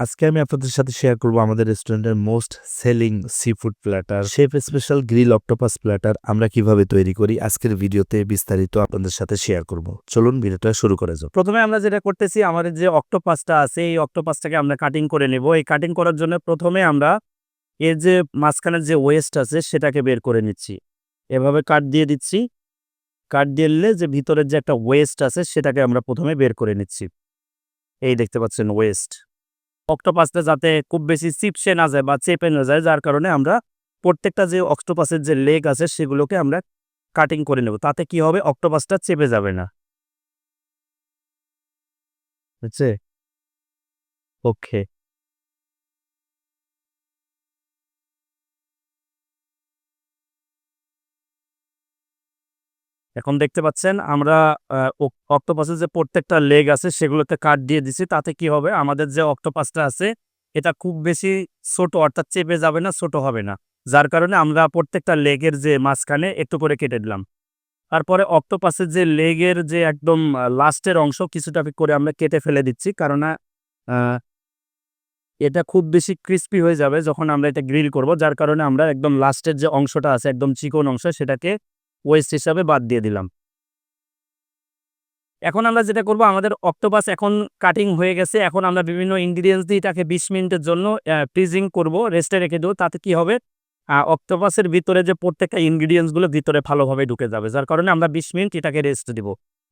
আজকে আমি আপনাদের সাথে শেয়ার করব আমাদের রেস্টুরেন্টের most selling seafood platter chef special grill octopus platter আমরা কীভাবে তৈরি করি আজকের ভিডিওতে বিস্তারিত আপনাদের সাথে শেয়ার করব। চলুন ভিডিওটা শুরু করে যাও প্রথমে আমরা যেটা করতেছি, আমাদের যে অক্টোপাসটা আছে, এই অক্টোপাসটাকে আমরা কাটিং করে নেব। এই কাটিং করার জন্য প্রথমে আমরা এর যে মাঝখানের যে ওয়েস্ট আছে, সেটাকে বের করে নিচ্ছি। এভাবে কাট দিয়ে দিচ্ছি। কাট দিয়ে নিলে যে ভিতরের যে একটা ওয়েস্ট আছে, সেটাকে আমরা প্রথমে বের করে নিচ্ছি। এই দেখতে পাচ্ছেন ওয়েস্ট অক্টোপাসটা যাতে খুব বেশি চিপসে না যায় বা চেপে না যায়, যার কারণে আমরা প্রত্যেকটা যে অক্টোপাসের যে লেগ আছে সেগুলোকে আমরা কাটিং করে নেব। তাতে কি হবে? অক্টোপাসটা চেপে যাবে না। হচ্ছে ওকে। এখন দেখতে পাচ্ছেন আমরা অক্টোপাসের যে প্রত্যেকটা লেগ আছে সেগুলোতে কাট দিয়ে দিছি। তাতে কি হবে? আমাদের যে অক্টোপাসটা আছে, এটা খুব বেশি ছোট, অর্থাৎ চেপে যাবে না, ছোট হবে না। যার কারণে আমরা প্রত্যেকটা লেগের যে মাঝখানে একটু করে কেটে দিলাম। তারপরে অক্টোপাসের যে লেগের যে একদম লাস্টের অংশ কিছুটা করে আমরা কেটে ফেলে দিচ্ছি। কারণ এটা খুব বেশি ক্রিস্পি হয়ে যাবে যখন আমরা এটা গ্রিল করব। যার কারণে আমরা একদম লাস্টের যে অংশটা আছে, একদম চিকন অংশ, সেটাকে ওয়েস্ট হিসাবে বাদ দিয়ে দিলাম। এখন আমরা যেটা করব, আমাদের অক্টোপাস এখন কাটিং হয়ে গেছে। এখন আমরা বিভিন্ন ইনগ্রিডিয়েন্টস দিয়ে এটাকে বিশ মিনিটের জন্য ফ্রিজিং করব রেস্টে রেখে দেবো। তাতে কি হবে? অক্টোপাসের ভিতরে যে প্রত্যেকটা ইনগ্রিডিয়েন্টসগুলো ভিতরে ভালোভাবে ঢুকে যাবে, যার কারণে আমরা বিশ মিনিট এটাকে রেস্ট দিব।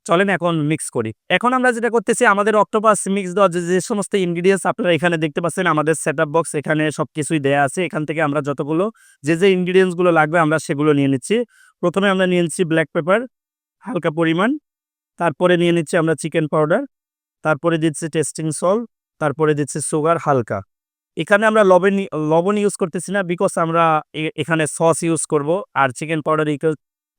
চলেন এখন মিক্স করি। এখন আমরা যেটা করতেছি, আমাদের অক্টোপাস মিক্স দেওয়া যে যে সমস্ত ইনগ্রিডিয়েন্টস আপনারা এখানে দেখতে পাচ্ছেন, আমাদের সেট বক্স এখানে সব কিছুই দেওয়া আছে। এখান থেকে আমরা যতগুলো, যে যে ইনগ্রিডিয়েন্টসগুলো লাগবে আমরা সেগুলো নিয়ে নিচ্ছি। প্রথমে আমরা নিয়ে নিচ্ছি ব্ল্যাক পেপার হালকা পরিমাণ। তারপরে নিয়ে নিচ্ছি আমরা চিকেন পাউডার তারপরে দিচ্ছি টেস্টিং সল তারপরে দিচ্ছি সুগার হালকা। এখানে আমরা লবণ লবণ ইউজ করতেছি না বিকজ আমরা এখানে সস ইউজ করব আর চিকেন পাউডার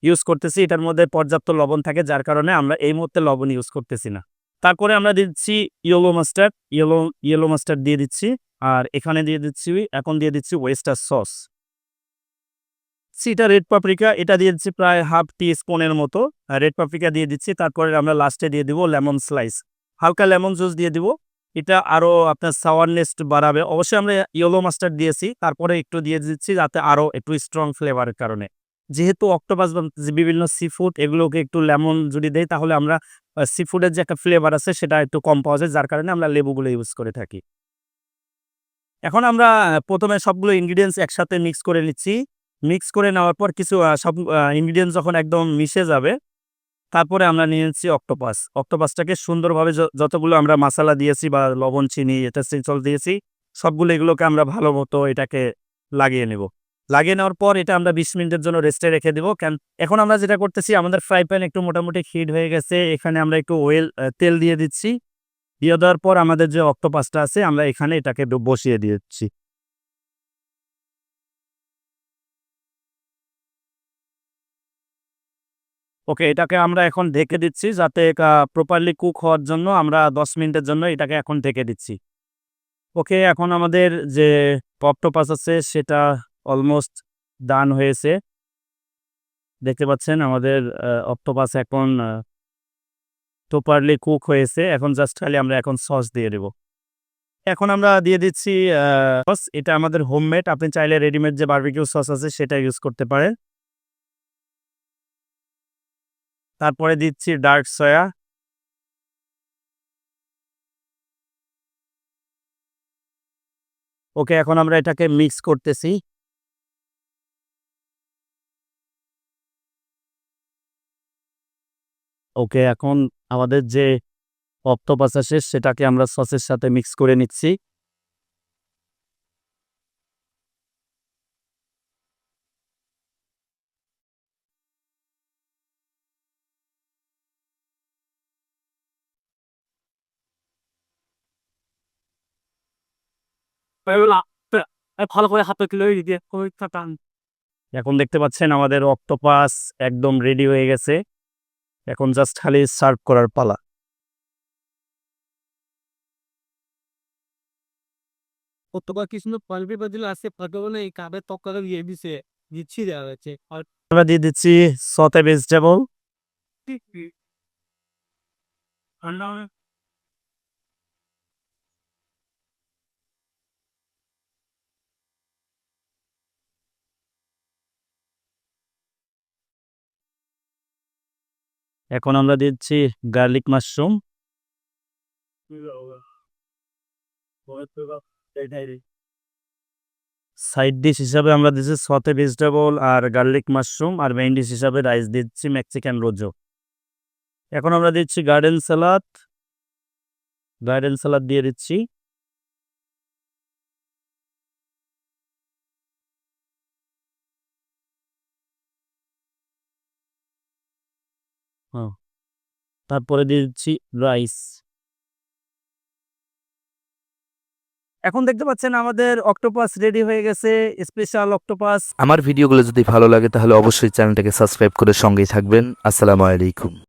ইউজ করতেছি। এটার মধ্যে পর্যাপ্ত লবণ থাকে যার কারণে আমরা এই মুহূর্তে লবণ ইউজ করতেছি না। তারপরে আমরা দিচ্ছি yellow mustard yellow yellow mustard দিয়ে দিচ্ছি। আর এখানে দিয়ে দিচ্ছি, এখন দিয়ে দিচ্ছি ওয়েস্টার সস এটা রেড পাপরিকা, এটা দিয়ে দিচ্ছি প্রায় হাফ টি স্পুনের মতো রেড পাপরিকা দিয়ে দিচ্ছি, তারপরে আমরা লাস্টে দিয়ে দিব লেমন স্লাইস। হালকা লেমন জুস দিয়ে দিব, এটা আরও আপনার সাওয়ারনেস বাড়াবে। অবশ্যই আমরা ইয়েলো মাস্টার্ড দিয়েছি, তারপরে একটু দিয়ে দিচ্ছি যাতে আরও একটু স্ট্রং ফ্লেভারের কারণে। যেহেতু অক্টোপাস বা বিভিন্ন সি ফুড এগুলোকে একটু লেমন যদি দেয় তাহলে আমরা সি ফুডের যে একটা ফ্লেভার আছে, সেটা একটু কম পাওয়া যায়, যার কারণে আমরা লেবুগুলো ইউজ করে থাকি। এখন আমরা প্রথমে সবগুলো ইনগ্রিডিয়েন্টস একসাথে মিক্স করে নিচ্ছি। মিক্স করে নেওয়ার পর কিছু সব ইনগ্রিডিয়েন্টস যখন একদম মিশে যাবে, তারপরে আমরা নিয়ে নিচ্ছি অক্টোপাস অক্টোপাসটাকে সুন্দরভাবে যতগুলো আমরা মশলা দিয়েছি বা লবণ, চিনি এটা সিঞ্চল দিয়েছি, সবগুলো এগুলোকে আমরা ভালো মতো এটাকে লাগিয়ে নেব। লাগিয়ে নেওয়ার পর এটা আমরা বিশ মিনিটের জন্য রেস্টে রেখে দেবো। কেন, এখন আমরা যেটা করতেছি, আমাদের ফ্রাই প্যান একটু মোটামুটি হিট হয়ে গেছে, এখানে আমরা একটু ওয়েল তেল দিয়ে দিচ্ছি। দিয়ে দেওয়ার পর আমাদের যে অক্টোপাসটা আছে, আমরা এখানে এটাকে বসিয়ে দিচ্ছি। ওকে, এটাকে আমরা এখন ঢেকে দিচ্ছি যাতে প্রপারলি কুক হওয়ার জন্য আমরা দশ মিনিটের জন্য এটাকে এখন ঢেকে দিচ্ছি। ওকে, এখন আমাদের যে অক্টোপাস আছে সেটা অলমোস্ট ডান হয়েছে। দেখতে পাচ্ছেন আমাদের অক্টোপাস এখন প্রপারলি কুক হয়েছে। এখন জাস্ট খালি আমরা এখন সস দিয়ে দেব। এখন আমরা দিয়ে দিচ্ছি সস এটা আমাদের হোমমেড আপনি চাইলে রেডিমেড যে বার্বিকিউ সস আছে সেটা ইউজ করতে পারেন। তারপরে দিচ্ছি ডার্ক সয়া। ওকে, এখন আমরা এটাকে মিক্স করতেছি। ওকে, এখন আমাদের যে অক্টোপাস আছে সেটাকে আমরা সসের সাথে মিক্স করে নিচ্ছি। ভালো করে হাতে তুলে দিয়ে টান এখন দেখতে পাচ্ছেন আমাদের অক্টোপাস একদম রেডি হয়ে গেছে। এখন জাস্ট খালি সার্ভ করার পালা। কতবা কিছু পালবি বাদিল আছে পাগলে এই কাবে তক্কারে দিয়ে দিছে দিচ্ছি দেওয়া হয়েছে। আর আমরা দিয়ে দিচ্ছি সতে ভেজিটেবল এখন আমরা দিচ্ছি গার্লিক মাশরুম সাইড ডিশ হিসাবে আমরা দিচ্ছি সতে ভেজিটেবল আর গার্লিক মাশরুম আর মেইন ডিশ হিসাবে রাইস দিচ্ছি মেক্সিকান রোজো। এখন আমরা দিচ্ছি গার্ডেন সালাদ গার্ডেন সালাদ দিয়ে দিচ্ছি। তারপরে দিয়ে দিচ্ছি রাইস এখন দেখতে পাচ্ছেন আমাদের অক্টোপাস রেডি হয়ে গেছে স্পেশাল অক্টোপাস আমার ভিডিওগুলো যদি ভালো লাগে তাহলে অবশ্যই চ্যানেলটাকে সাবস্ক্রাইব করে সঙ্গেই থাকবেন। আসসালামু আলাইকুম।